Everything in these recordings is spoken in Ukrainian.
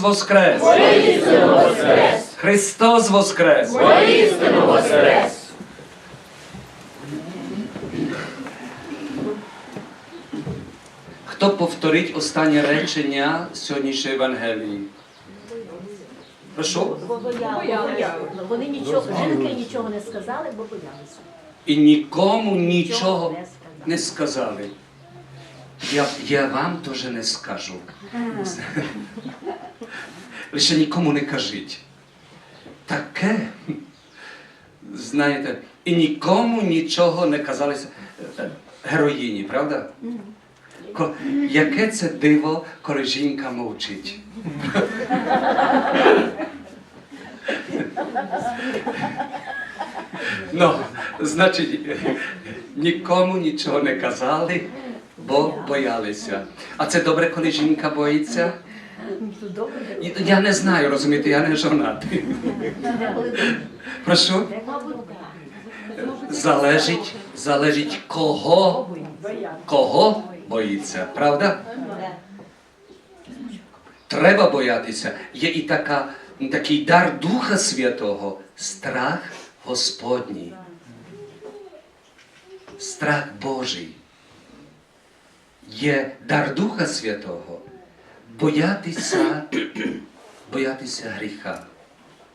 Христос Воскрес! Воістину воскрес! Христос Воскрес! Воістину воскрес! Хто повторить останнє речення сьогоднішньої Євангелії? Прошу? Бо боялися. Вони нічого, жінки нічого не сказали, бо боялися. І нікому нічого не сказали. Я, я вам теж не скажу. Лише нікому не кажіть. Таке, знаєте, і нікому нічого не казалися е, героїні, правда? Ко- Яке це диво, коли жінка мовчить? Ну, значить, нікому нічого не казали, бо боялися. А це добре, коли жінка боїться? Я не знаю, розумієте, я не жонатий. Прошу? Залежить, залежить кого, кого боїться, правда? Треба боятися. Є і така, такий дар Духа Святого, страх Господній. Страх Божий. Є дар Духа Святого. Боятися, боятися гріха.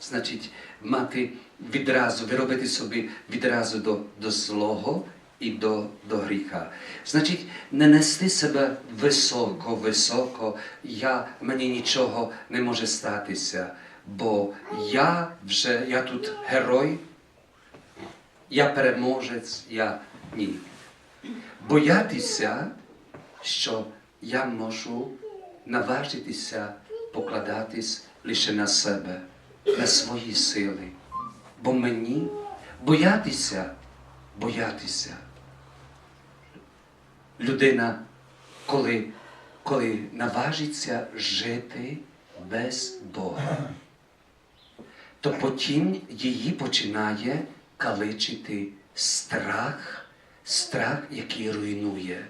Значить, мати відразу, виробити собі відразу до, до злого і до, до гріха. Значить, не нести себе високо, високо, я, мені нічого не може статися, бо я вже, я тут герой, я переможець, я ні. Боятися, що я можу наважитися покладатись лише на себе, на свої сили. Бо мені боятися, боятися. Людина, коли, коли наважиться жити без Бога, то потім її починає каличити страх, страх, який руйнує.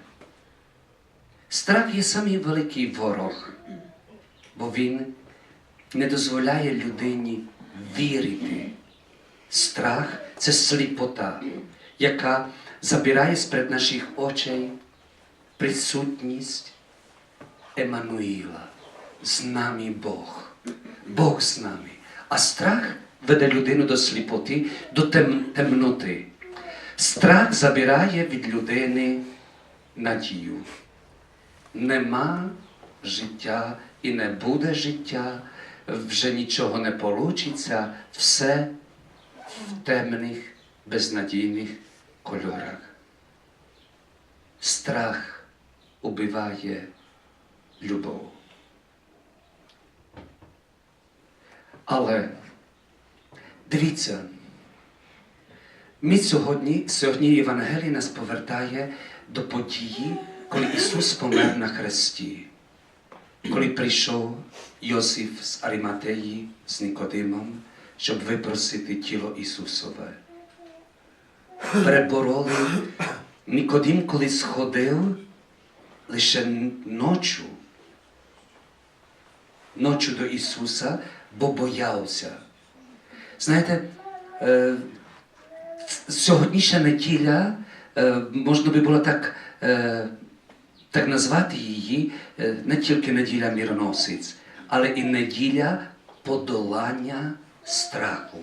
Страх є самий великий ворог, бо він не дозволяє людині вірити. Страх це сліпота, яка забирає з-перед наших очей присутність Еммануїла. З нами Бог. Бог з нами. А страх веде людину до сліпоти, до тем- темноти. Страх забирає від людини надію. Нема життя і не буде життя, вже нічого не получиться, все в темних, безнадійних кольорах. Страх убиває любов. Але дивіться, ми сьогодні, сьогодні Євангелій нас повертає до події, коли Ісус помер на хресті, коли прийшов Йосиф з Аріматеї з Никодимом, щоб випросити тіло Ісусове. Перебороли Никодим, коли сходив лише ночу, ночу до Ісуса, бо боявся. Знаєте, е, сьогоднішня неділя, е, можна би було так, е, так назвати її, е, не тільки неділя міроносиць, але і неділя подолання страху.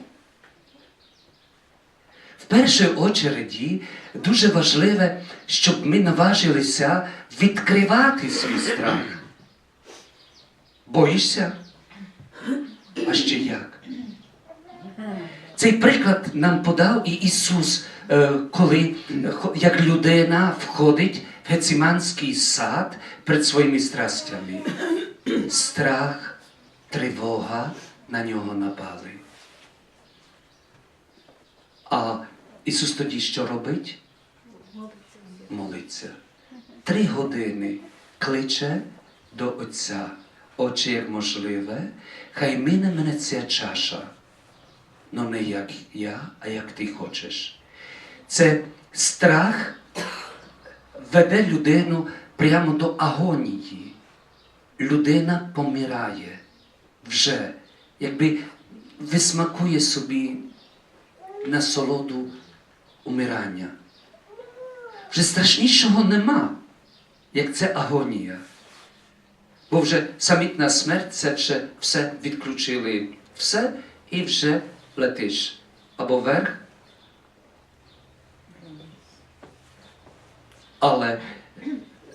В першій очереді дуже важливе, щоб ми наважилися відкривати свій страх. Боїшся? А ще як? Цей приклад нам подав і Ісус, е, коли е, як людина входить Гециманський сад перед своїми страстями. Страх, тривога на нього напали. А Ісус тоді що робить? Молиться. Три години кличе до Отця. Отче, як можливе, хай мине мене ця чаша. Ну не як я, а як ти хочеш. Це страх веде людину прямо до агонії. Людина помирає. вже якби висмакує собі насолоду умирання. Вже страшнішого нема, як це агонія. Бо вже самітна смерть це вже все відключили все і вже летиш або вверх. Але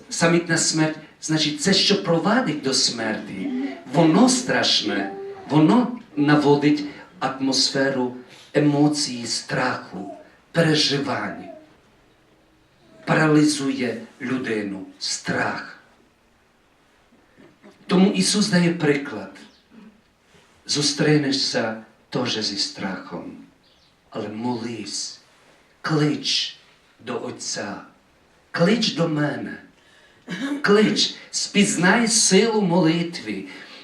самітна смерть, значить, це, що провадить до смерті, воно страшне, воно наводить атмосферу емоції, страху, переживань, паралізує людину, страх. Тому Ісус дає приклад. Зустрінешся теж зі страхом, але молись, клич до Отця, клич до мене, клич, спізнай силу молитви,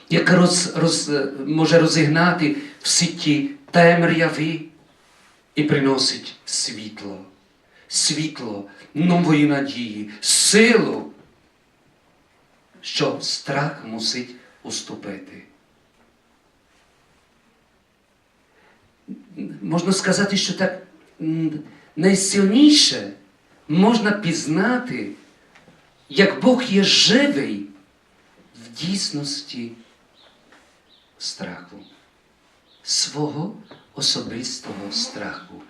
яка роз, роз, може розігнати всі ті темряви і приносить світло, світло нової надії, силу що страх мусить уступити. Можна сказати, що так найсильніше можна пізнати, як Бог є живий в дійсності страху, свого особистого страху,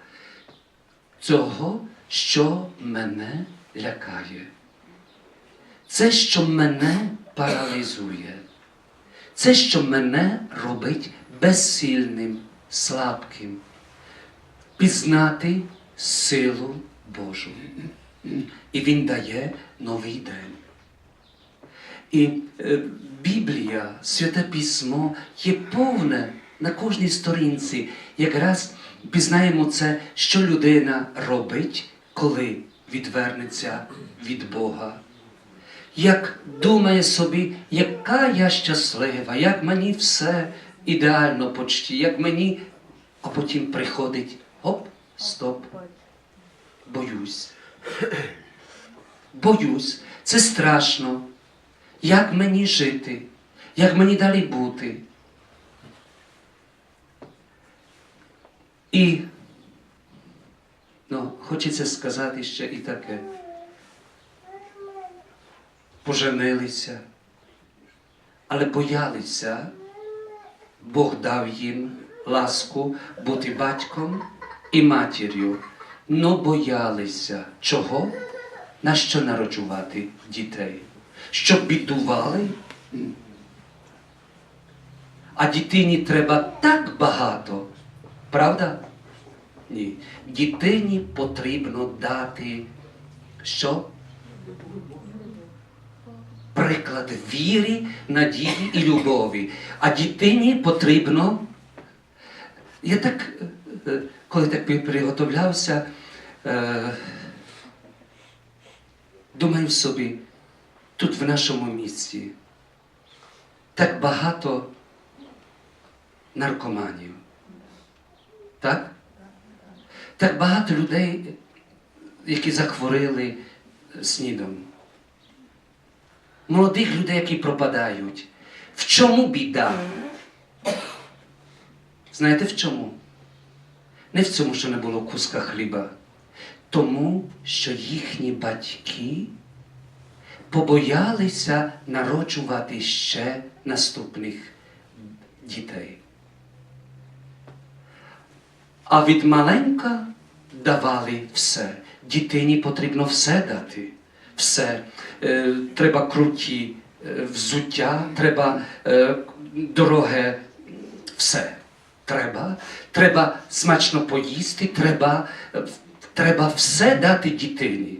цього, що мене лякає. Це, що мене паралізує, це, що мене робить безсильним, слабким, пізнати силу Божу. І Він дає новий день. І е, Біблія, Святе Письмо є повне на кожній сторінці. Якраз пізнаємо це, що людина робить, коли відвернеться від Бога як думає собі, яка я щаслива, як мені все ідеально почті, як мені, а потім приходить оп, стоп, боюсь. Боюсь, це страшно. Як мені жити, як мені далі бути? І ну, хочеться сказати ще і таке поженилися, але боялися, Бог дав їм ласку бути батьком і матір'ю. Но боялися чого? На що народжувати дітей? Щоб бідували? А дитині треба так багато, правда? Ні. Дитині потрібно дати що? приклад віри, надії і любові. А дитині потрібно. Я так, е, коли так приготовлявся, е, думаю собі, тут в нашому місці так багато наркоманів. Так? Так багато людей, які захворіли снідом молодих людей, які пропадають. В чому біда? Знаєте в чому? Не в цьому, що не було куска хліба. Тому, що їхні батьки побоялися народжувати ще наступних дітей. А від маленька давали все. Дитині потрібно все дати. Все. Е, треба круті е, взуття, треба е, дороге все. Треба. Треба смачно поїсти, треба, треба все дати дитині.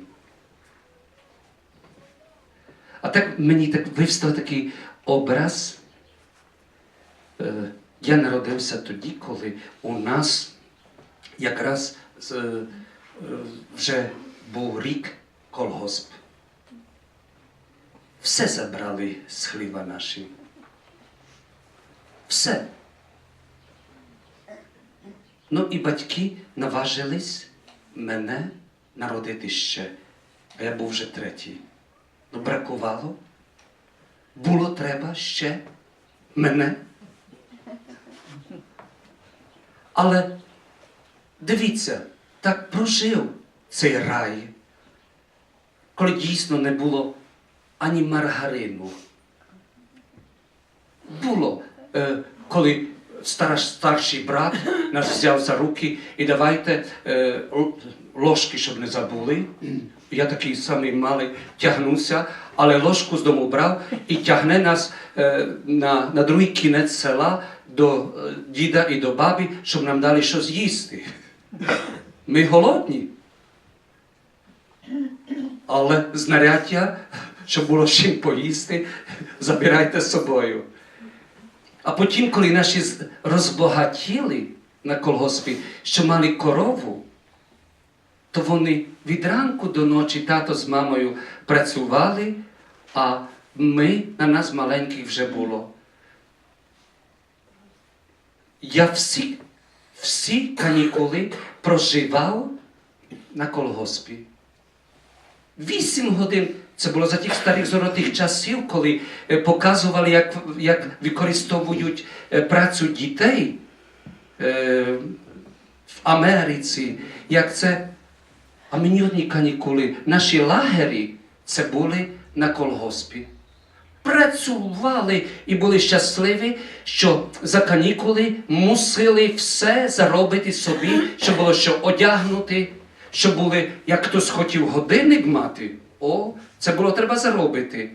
А так мені так вивстав такий образ. Е, я народився тоді, коли у нас якраз е, вже був рік колгосп. Все забрали з хліба наші. Все. Ну і батьки наважились мене народити ще. А я був вже третій. Ну, бракувало. Було треба ще мене Але дивіться, так прожив цей рай, коли дійсно не було ані маргарину. Було, е, коли стар, старший брат нас взяв за руки і давайте е, ложки, щоб не забули. Я такий самий малий тягнувся, але ложку з дому брав і тягне нас е, на, на другий кінець села до е, діда і до бабі, щоб нам дали щось їсти. Ми голодні. Але знаряддя, щоб було чим поїсти, забирайте з собою. А потім, коли наші розбагатіли на колгоспі, що мали корову, то вони від ранку до ночі тато з мамою працювали, а ми на нас маленьких вже було. Я всі, всі канікули проживав на колгоспі. Вісім годин. Це було за тих старих золотих часів, коли е, показували, як, як використовують е, працю дітей е, в Америці. Як це. А мені одні канікули, наші лагері це були на колгоспі. Працювали і були щасливі, що за канікули мусили все заробити собі, щоб було що одягнути, щоб були, як хтось хотів годинник мати. О, це було треба заробити.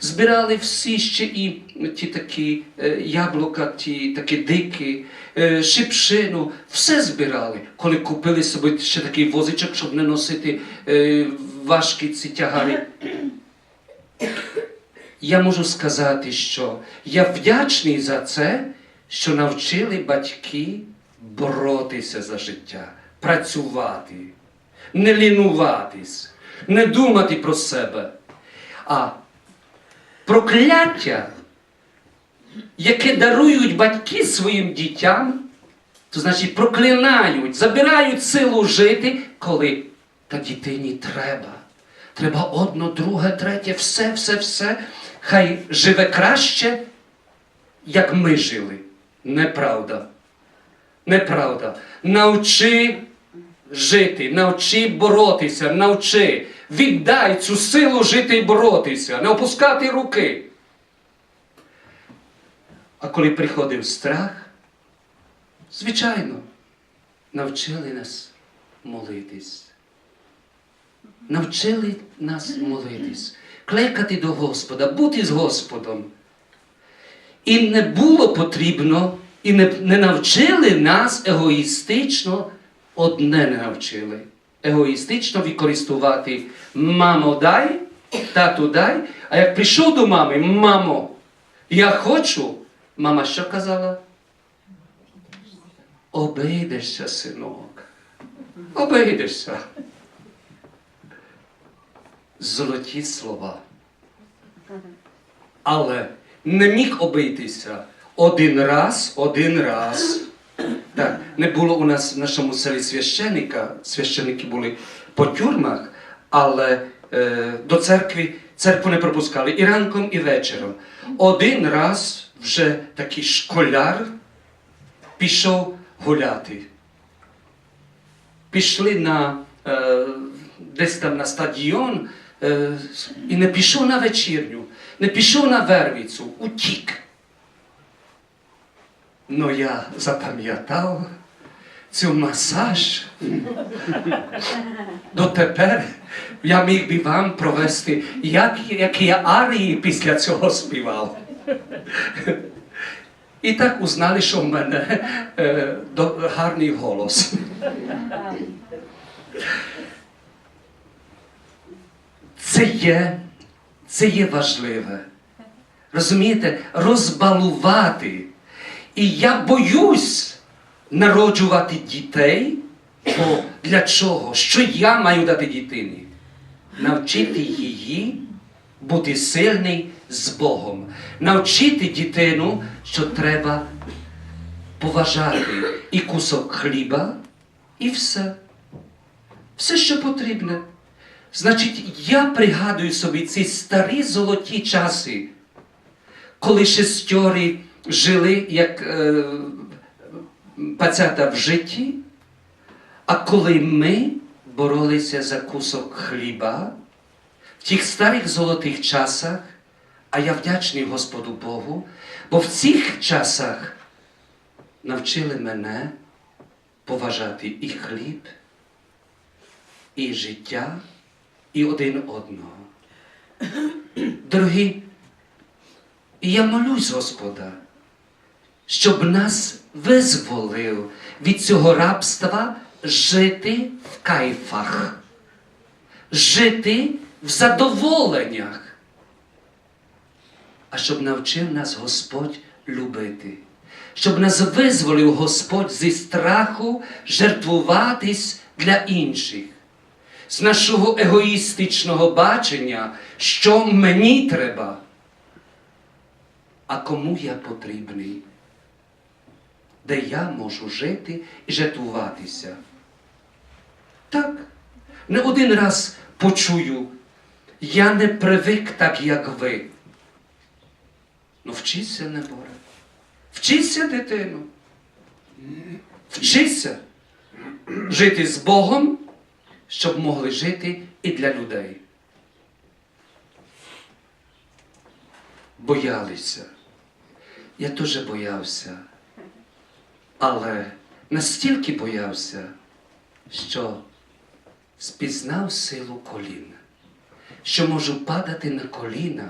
Збирали всі ще і ті такі е, яблука, ті такі дикі, е, шипшину, все збирали, коли купили собі ще такий возичок, щоб не носити е, важкі ці тягари. Я можу сказати, що я вдячний за це, що навчили батьки боротися за життя, працювати, не лінуватись, не думати про себе. А прокляття, яке дарують батьки своїм дітям, то значить проклинають, забирають силу жити, коли та дитині треба. Треба одно, друге, третє, все, все, все. Хай живе краще, як ми жили. Неправда. Неправда. Навчи жити, навчи боротися, навчи. Віддай цю силу жити і боротися, не опускати руки. А коли приходив страх, звичайно, навчили нас молитись. Навчили нас молитись, кликати до Господа, бути з Господом. І не було потрібно, і не, не навчили нас егоїстично, одне не навчили. Егоїстично використовувати мамо дай, тату дай. А як прийшов до мами, мамо, я хочу, мама що казала? Обійдешся, синок. Обійдешся. Золоті слова. Але не міг обійтися один раз, один раз. Так, не було у нас в нашому селі священника, священики були по тюрмах, але е, до церкви церкву не пропускали і ранком, і вечором. Один раз вже такий школяр пішов гуляти. Пішли на е, десь там на стадіон е, і не пішов на вечірню, не пішов на вервицю, утік. Ну я запам'ятав цю масаж. Дотепер я міг би вам провести, як, які я арії після цього співав. І так узнали, що в мене е, до, гарний голос. Це є, це є важливе. Розумієте, розбалувати. І я боюсь народжувати дітей. Бо для чого? Що я маю дати дитині? Навчити її бути сильний з Богом. Навчити дитину, що треба поважати і кусок хліба, і все. Все, що потрібне. Значить, я пригадую собі ці старі золоті часи, коли шестьори жили як е, пацята в житті, а коли ми боролися за кусок хліба в тих старих золотих часах, а я вдячний Господу Богу, бо в цих часах навчили мене поважати і хліб, і життя, і один одного. Дорогі, я молюсь Господа, щоб нас визволив від цього рабства жити в кайфах, жити в задоволеннях, а щоб навчив нас Господь любити, щоб нас визволив Господь зі страху жертвуватись для інших, з нашого егоїстичного бачення, що мені треба, а кому я потрібний де я можу жити і жертвуватися. Так, не один раз почую, я не привик так, як ви. Ну, вчися, неборе. Вчися, дитину. Вчися жити з Богом, щоб могли жити і для людей. Боялися. Я теж боявся але настільки боявся, що спізнав силу колін, що можу падати на коліна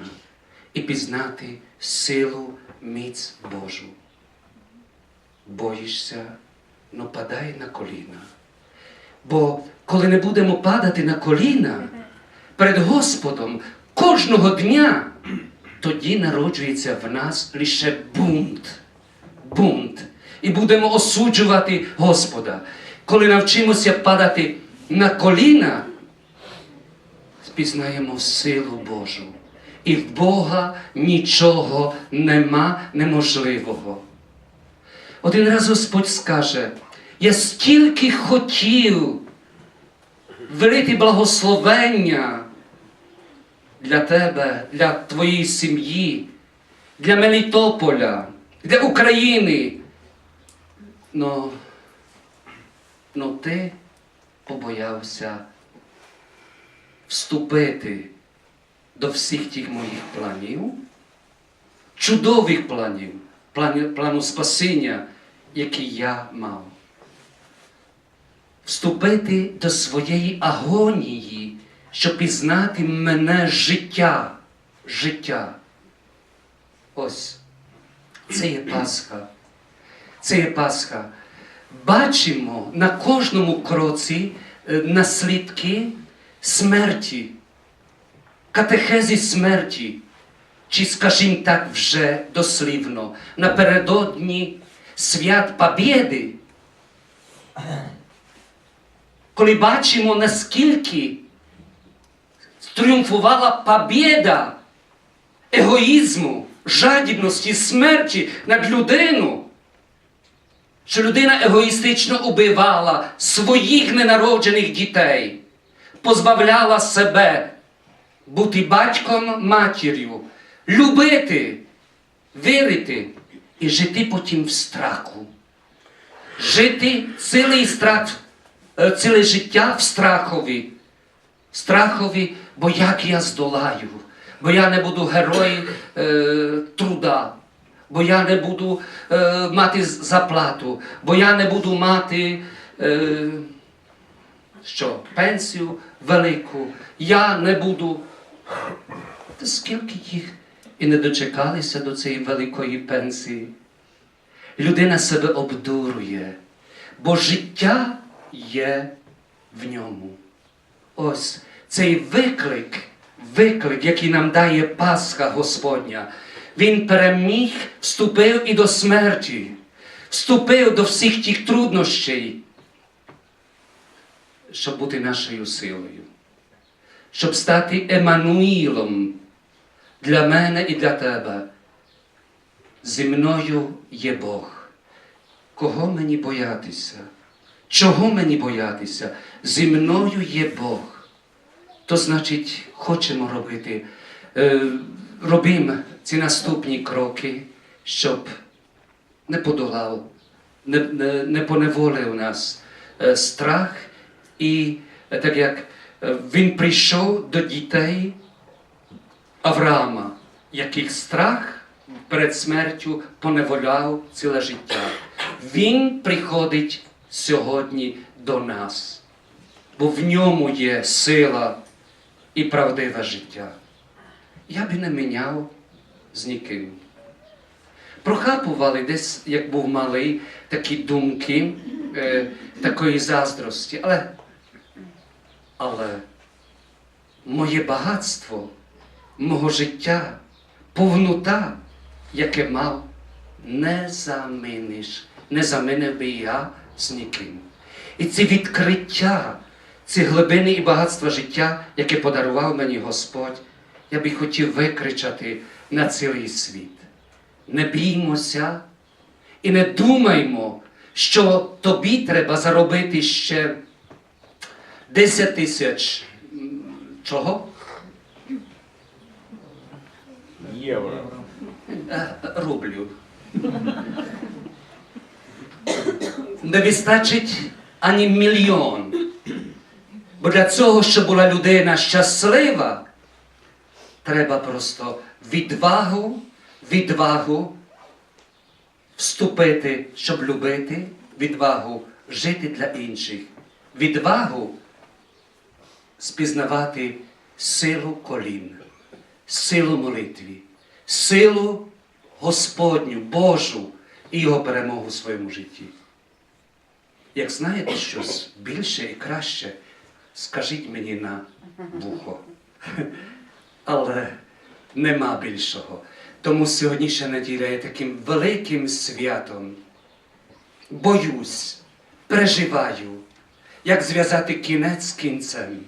і пізнати силу міць Божу. Боїшся, ну падай на коліна. Бо коли не будемо падати на коліна перед Господом кожного дня, тоді народжується в нас лише бунт. Бунт і будемо осуджувати Господа. Коли навчимося падати на коліна, спізнаємо силу Божу. І в Бога нічого нема неможливого. Один раз Господь скаже, я стільки хотів велити благословення для тебе, для твоєї сім'ї, для Мелітополя, для України. Но, но ти побоявся вступити до всіх тих моїх планів, чудових планів, плану, плану спасіння, який я мав. Вступити до своєї агонії, щоб пізнати мене життя, життя. Ось, це є Пасха. Це є Пасха. Бачимо на кожному кроці е, наслідки смерті, катехезі смерті, чи, скажімо так, вже дослівно, напередодні свят Побєди, коли бачимо, наскільки тріумфувала побєда егоїзму, жадібності, смерті над людину що людина егоїстично убивала своїх ненароджених дітей, позбавляла себе бути батьком, матір'ю, любити, вірити і жити потім в страху. Жити цілий страх, е, ціле життя в страхові. Страхові, бо як я здолаю, бо я не буду герой е, труда бо я не буду е, мати заплату, бо я не буду мати е, що, пенсію велику, я не буду. Та скільки їх і не дочекалися до цієї великої пенсії. Людина себе обдурує, бо життя є в ньому. Ось цей виклик, виклик, який нам дає Пасха Господня. Він переміг, вступив і до смерті, вступив до всіх тих труднощей, щоб бути нашою силою, щоб стати Еммануїлом для мене і для тебе. Зі мною є Бог. Кого мені боятися? Чого мені боятися? Зі мною є Бог. То значить, хочемо робити. Робимо ці наступні кроки, щоб не подолав не, не, не поневолив нас е, страх, і е, так як е, він прийшов до дітей Авраама, яких страх перед смертю поневоляв ціле життя. Він приходить сьогодні до нас, бо в ньому є сила і правдиве життя. Я би не міняв з ніким. Прохапували десь, як був малий, такі думки е, такої заздрості. Але, але моє багатство, мого життя, повнота, яке мав, не заміниш, не замінив би я з ніким. І це відкриття, ці глибини і багатства життя, яке подарував мені Господь, я би хотів викричати на цілий світ. Не біймося і не думаймо, що тобі треба заробити ще 10 тисяч чого? Євро. Е, рублів. Не вистачить ані мільйон. Бо для цього, щоб була людина щаслива, треба просто відвагу, відвагу вступити, щоб любити, відвагу жити для інших, відвагу спізнавати силу колін, силу молитві, силу Господню, Божу і Його перемогу в своєму житті. Як знаєте щось більше і краще, скажіть мені на вухо. Але нема більшого. Тому сьогоднішня неділя є таким великим святом. Боюсь, переживаю, як зв'язати кінець з кінцем,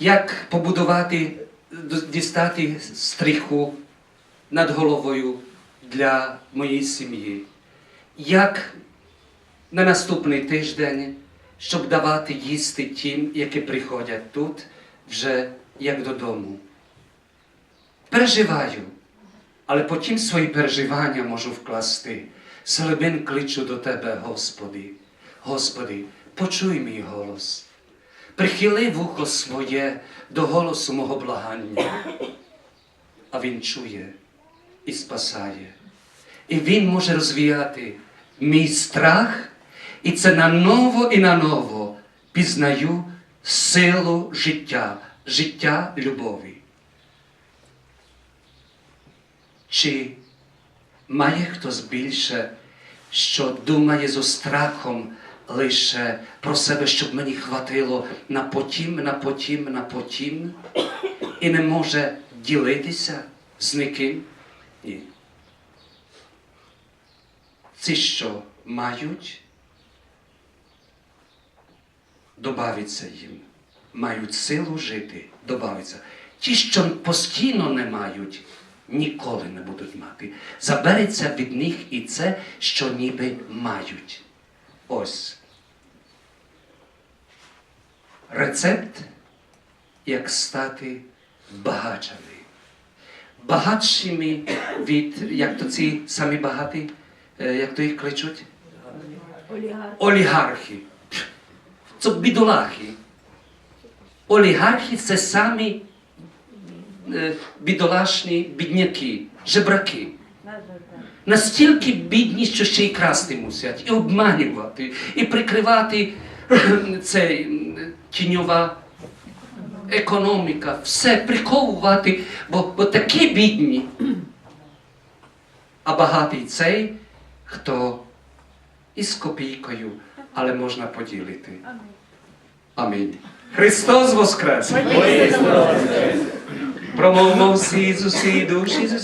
як побудувати, дістати стріху над головою для моєї сім'ї, як на наступний тиждень, щоб давати їсти тим, які приходять тут вже як додому. Переживаю, але потім свої переживання можу вкласти. З кличу до Тебе, Господи. Господи, почуй мій голос. Прихили вухо своє до голосу мого благання. А Він чує і спасає. І Він може розвіяти мій страх, і це наново і наново пізнаю силу життя, життя любові. Чи має хтось більше, що думає зо страхом лише про себе, щоб мені хватило на потім, на потім, на потім, і не може ділитися з никим? Ні. Ці, що мають, добавиться їм. Мають силу жити, добавиться. Ті, що постійно не мають, ніколи не будуть мати. Забереться від них і це, що ніби мають. Ось. Рецепт, як стати багачами. Багатшими від, як то ці самі багаті, е, як то їх кличуть? Олігарх. Олігархи. Це бідолахи. Олігархи це самі бідолашні бідняки, жебраки. Настільки бідні, що ще й красти мусять, і обманювати, і прикривати цей м, тіньова економіка, все приховувати, бо, бо такі бідні. А багатий цей, хто із копійкою, але можна поділити. Амінь. Христос Воскрес! Промовмо всі з усієї душі з усієї